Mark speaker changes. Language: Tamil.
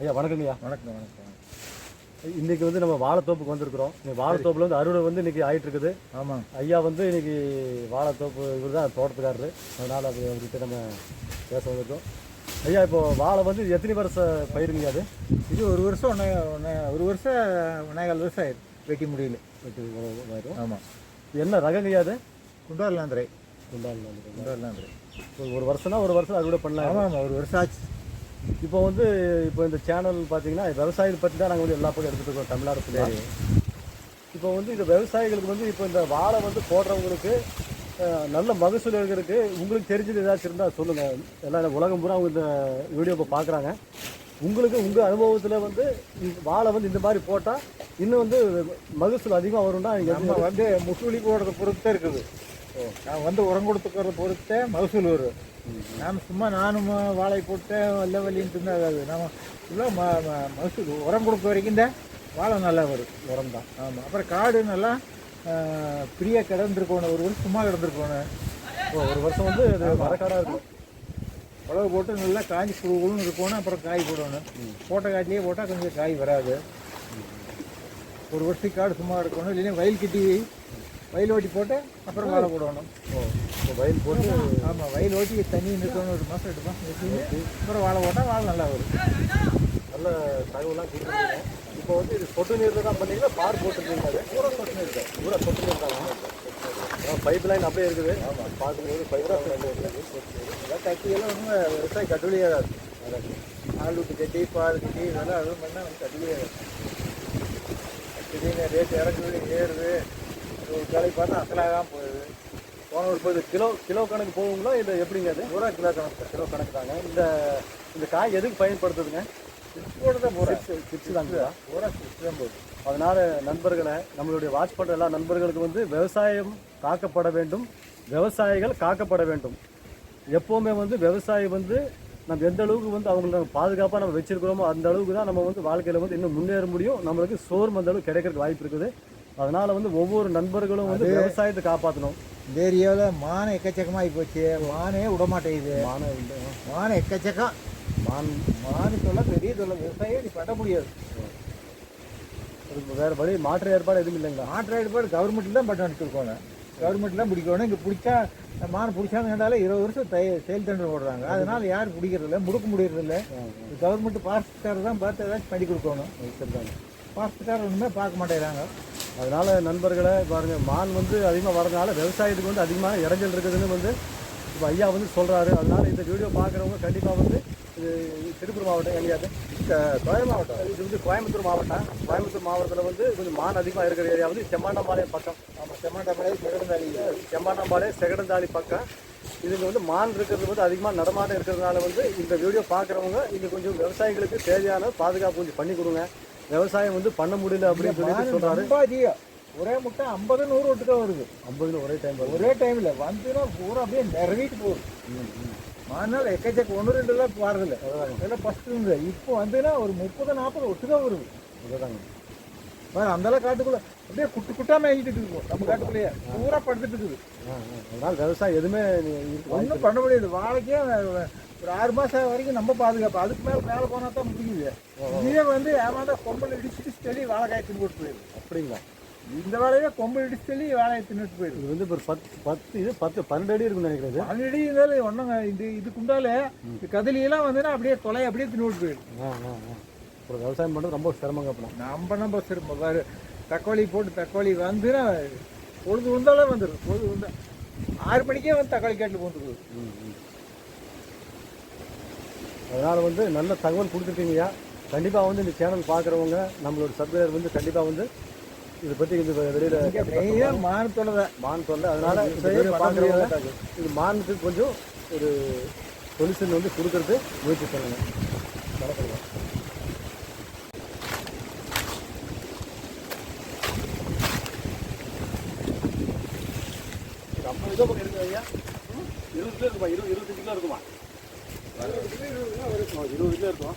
Speaker 1: ஐயா வணக்கங்க ஐயா.
Speaker 2: வணக்கம் வணக்கம்.
Speaker 1: இன்னைக்கு வந்து நம்ம வாழைத்தோப்புக்கு வந்திருக்கிறோம். இந்த வாழைத்தோப்புல வந்து அறுவடை வந்து இன்னைக்கு ஆயிட்டு இருக்குது
Speaker 2: ஆமாம்
Speaker 1: ஐயா வந்து இன்னைக்கு வாழைத்தோப்பு இவர் தான் தோட்டத்துக்காரரு. அதனால அது அவர்கிட்ட நம்ம பேச வந்திருக்கோம். ஐயா இப்போ வாழை வந்து எத்தனை வருஷ பயிருங்க அது?
Speaker 2: இது ஒரு வருஷம் ஒன்றே ஒன்றே ஒரு வருஷம் ஒன்றேகால் வருஷம் ஆயிடுது வெட்டி முடியல.
Speaker 1: வெட்டி வரும்
Speaker 2: ஆமாம்
Speaker 1: என்ன ரகங்க அது?
Speaker 2: குண்டாலாந்திரை
Speaker 1: குண்டால்
Speaker 2: குண்டாலாந்திரை
Speaker 1: ஒரு வருஷம்னா ஒரு வருஷம் அறுவடை பண்ணலாம்.
Speaker 2: ஆமாம் ஒரு வருஷம் ஆச்சு.
Speaker 1: இப்போ வந்து இப்போ இந்த சேனல் பார்த்தீங்கன்னா விவசாயத்தை பற்றி தான் நாங்கள் வந்து எல்லா பக்கம் எடுத்துகிட்டு இருக்கோம் தமிழ்நாடு ஃபுல்லாக இப்போ வந்து இந்த விவசாயிகளுக்கு வந்து இப்போ இந்த வாழை வந்து போடுறவங்களுக்கு நல்ல மகசூல் எடுக்கிறதுக்கு உங்களுக்கு தெரிஞ்சது ஏதாச்சும் இருந்தால் சொல்லுங்கள் எல்லாம் உலகம் பூரா அவங்க இந்த வீடியோ இப்போ பார்க்குறாங்க உங்களுக்கு உங்கள் அனுபவத்தில் வந்து வாழை வந்து இந்த மாதிரி போட்டால் இன்னும் வந்து மகசூல் அதிகமாக வரும்னா
Speaker 2: நம்ம வந்து முசுலி போடுறத பொறுத்தே இருக்குது. நான் வந்து உரம் கொடுத்துக்கிறத பொறுத்தே மகசூல் வரும். நாம் சும்மா நானும் வாழை போட்டேன் வல்ல வலின்ட்டு இருந்தால் ஆகாது நம்ம ஃபுல்லாக ம மகசூல் உரம் கொடுக்க வரைக்கும் தான் வாழை நல்லா வரும் உரம் தான். ஆமாம் அப்புறம் காடு நல்லா ஃப்ரீயாக கிடந்துருக்கணும். ஒரு வருஷம் சும்மா கிடந்துருக்கணும்.
Speaker 1: ஒரு வருஷம் வந்து இது மரக்காடாக இருக்கும்.
Speaker 2: உழவு போட்டு நல்லா காஞ்சி குழுன்னு இருக்கணும் அப்புறம் காய் போடணும். போட்ட காட்டிலேயே போட்டால் கொஞ்சம் காய் வராது. ஒரு வருஷத்துக்கு காடு சும்மா இருக்கணும் இல்லைன்னா வயல் கட்டி வயல் ஓட்டி போட்டு அப்புறம் வாழை போடணும்.
Speaker 1: ஓ இப்போ வயல் போட்டு
Speaker 2: ஆமாம் வயல் ஓட்டி தண்ணி நிற்கணும் ஒரு மாதம் ரெண்டு மாதம் நிறுத்தி அப்புறம் வாழை போட்டால் வாழை நல்லா வரும்.
Speaker 1: நல்ல தகவலாம் கொடுத்துருக்கீங்க. இப்போ வந்து இது சொட்டு நீரில் தான் பண்ணீங்களா? பார் போட்டுருக்கீங்க பூரா சொட்டு நீர் தான். பூரா சொட்டு நீர் தான். பைப் லைன் அப்படியே இருக்குது. ஆமாம் பார்க்கும்போது பைப் லைன் இருக்குது.
Speaker 2: எல்லாம் ஒன்றும் விவசாயம் கட்டுலியாகாது ஆள் விட்டு கட்டி பால் கட்டி இதெல்லாம் அதுவும் பண்ணால் வந்து கட்டுலியாகாது திடீர்னு ரேட் இறங்குது ஏறுது. ஒரு வேலைக்கு பார்த்தா அசலாகாமல் போகுது.
Speaker 1: போன ஒரு இது கிலோ கிலோ கணக்கு போகுங்களா? இல்லை எப்படிங்க அது?
Speaker 2: பூரா கிலோ கணக்கு
Speaker 1: கிலோ கணக்கு தாங்க. இந்த இந்த காய் எதுக்கு பயன்படுத்துதுங்க?
Speaker 2: கூட தான் பூரா
Speaker 1: சிப்ஸ் தாங்க
Speaker 2: பூரா சிக்ஸ் தான் போகுது.
Speaker 1: அதனால நண்பர்களை நம்மளுடைய வாட்ச் பண்ணுற எல்லா நண்பர்களுக்கு வந்து விவசாயம் காக்கப்பட வேண்டும். விவசாயிகள் காக்கப்பட வேண்டும். எப்போவுமே வந்து விவசாயி வந்து நம்ம எந்த அளவுக்கு வந்து அவங்கள நம்ம பாதுகாப்பாக நம்ம வச்சிருக்கிறோமோ அந்த அளவுக்கு தான் நம்ம வந்து வாழ்க்கையில் வந்து இன்னும் முன்னேற முடியும். நம்மளுக்கு சோறு அந்த அளவுக்கு கிடைக்கிறதுக்கு வாய்ப்பு இருக்குது. அதனால வந்து ஒவ்வொரு நண்பர்களும் வந்து விவசாயத்தை காப்பாற்றணும்
Speaker 2: இந்த ஏரியாவில் மானை எக்கச்சக்கமாகி போச்சு. மானே விட மாட்டேங்குது.
Speaker 1: மான
Speaker 2: மானை எக்கச்சக்கம்
Speaker 1: மான்
Speaker 2: மானு தொல்லை பெரிய தொல்லை. விவசாயம் நீ பண்ண முடியாது.
Speaker 1: வேறு வழி மாற்று ஏற்பாடு எதுவும் இல்லைங்களா?
Speaker 2: மாற்று ஏற்பாடு கவர்மெண்ட்டில் தான் பண்ண எடுத்துருக்கோங்க கவர்மெண்ட்டில் தான் பிடிக்கணும். இங்கே பிடிச்சா மான் பிடிச்சாங்கன்னால இருபது வருஷம் தை செயல் தண்டனை போடுறாங்க. அதனால யாரும் பிடிக்கிறதில்ல முடுக்க முடியறதில்ல. கவர்மெண்ட் பாஸ்காரர் தான் பார்த்து ஏதாச்சும் பண்ணி கொடுக்கணும். பாஸ்காரர் ஒன்றுமே பார்க்க மாட்டேங்கிறாங்க.
Speaker 1: அதனால நண்பர்களே பாருங்க மான் வந்து அதிகமாக வரதுனால விவசாயத்துக்கு வந்து அதிகமாக இடைஞ்சல் இருக்குதுன்னு வந்து இப்போ ஐயா வந்து சொல்றாரு. அதனால இந்த வீடியோ பார்க்குறவங்க கண்டிப்பாக வந்து இது திருப்பூர் மாவட்டம் எங்கேயாவது
Speaker 2: கோயம் மாவட்டம்.
Speaker 1: இது வந்து கோயம்புத்தூர் மாவட்டம். கோயம்புத்தூர் மாவட்டத்தில் வந்து கொஞ்சம் மான் அதிகமாக இருக்கிற ஏரியா வந்து செம்மாண்டம்பாளையம் பக்கம்.
Speaker 2: நம்ம செம்மாண்டமலை சிறந்தாளி
Speaker 1: செம்மாண்டம்பாளையம் செகடந்தாளி பக்கம். இதுங்க வந்து மான் இருக்கிறது வந்து அதிகமாக நடமாட்டம் இருக்கிறதுனால வந்து இந்த வீடியோ பார்க்குறவங்க இங்கே கொஞ்சம் விவசாயிகளுக்கு தேவையான பாதுகாப்பு கொஞ்சம் பண்ணி கொடுங்க. விவசாயம் வந்து பண்ண முடியல அப்படின்னு சொல்லிட்டு சொல்றாரு.
Speaker 2: ரொம்ப அதிகம் ஒரே முட்டை ஐம்பது நூறு விட்டுதான் வருது.
Speaker 1: ஐம்பதுல ஒரே டைம்
Speaker 2: ஒரே டைமில் வந்துன்னா பூரா அப்படியே நிறைவிட்டு போகுது. மானால் எக்கச்சக்க ஒன்று ரெண்டுலாம் பாருதில்ல இதெல்லாம் ஃபஸ்ட்டு இருந்தது இப்போ வந்துன்னா ஒரு முப்பது நாற்பது ஒட்டுதான் வருது.
Speaker 1: இதுதாங்க
Speaker 2: பாரு அந்தளவு காட்டுக்குள்ள அப்படியே குட்டு குட்டா மேய்ச்சிட்டு இருக்கும் நம்ம காட்டுக்குள்ளேயே. பூரா படுத்துட்டு இருக்குது.
Speaker 1: அதனால விவசாயம் எதுவுமே.
Speaker 2: ஒன்றும் பண்ண முடியாது. வாழைக்கே ஒரு ஆறு மாதம் வரைக்கும் நம்ம பாதுகாப்பு. அதுக்கு மேலே மேலே போனால் தான் முடியுது. இதே வந்து ஏமாந்தா கொம்பல் இடிச்சுட்டு சொல்லி வாழைக்காய் தின்னு போட்டு போயிடுது
Speaker 1: அப்படிங்களா?
Speaker 2: இந்த வேலையே கொம்பல் இடிச்சு சொல்லி வாழையை தின்னுட்டு போயிடுது
Speaker 1: இது வந்து ஒரு பத்து பத்து இது பத்து பன்னெண்டு அடி இருக்குன்னு நினைக்கிறது
Speaker 2: ஆல்ரெடி இருந்தாலும் ஒன்றுங்க இது இதுக்குண்டால இந்த கதலியெல்லாம் வந்துன்னா அப்படியே தொலை அப்படியே தின்னுட்டு போயிடுது
Speaker 1: ஆ ஆ ஆ. ஒரு விவசாயம் பண்ணுறது ரொம்ப சிரமங்க அப்படின்னா
Speaker 2: நம்ம நம்ம சரி பாரு தக்காளி போட்டு தக்காளி வந்துன்னா பொழுது வந்தாலே வந்துடும் பொழுது வந்தா ஆறு மணிக்கே வந்து தக்காளி கேட்டில் வந்துருக்குது
Speaker 1: அதனால வந்து நல்ல தகவல் கொடுத்துருக்கீங்கய்யா. கண்டிப்பாக வந்து இந்த சேனல் பார்க்குறவங்க நம்மளோட சப்ஸ்கிரைபர் வந்து கண்டிப்பாக வந்து இதை பற்றி இந்த வெளியில்
Speaker 2: மானத்தோட தான்.
Speaker 1: மான் தொல்லை. அதனால பார்க்குறவங்க இது மானுக்கு கொஞ்சம் ஒரு சொல்யூஷன் வந்து கொடுக்கறது முயற்சி பண்ணுங்க. வணக்கங்க இது ஐம்பது கிலோ பக்கம் இருக்குது ஐயா? இருபது கிலோ இருக்குமா இருபது இருபத்தஞ்சு கிலோ இருக்குமா? இருபது கிலோ இருக்கும்.
Speaker 2: இருபது வரைக்கும்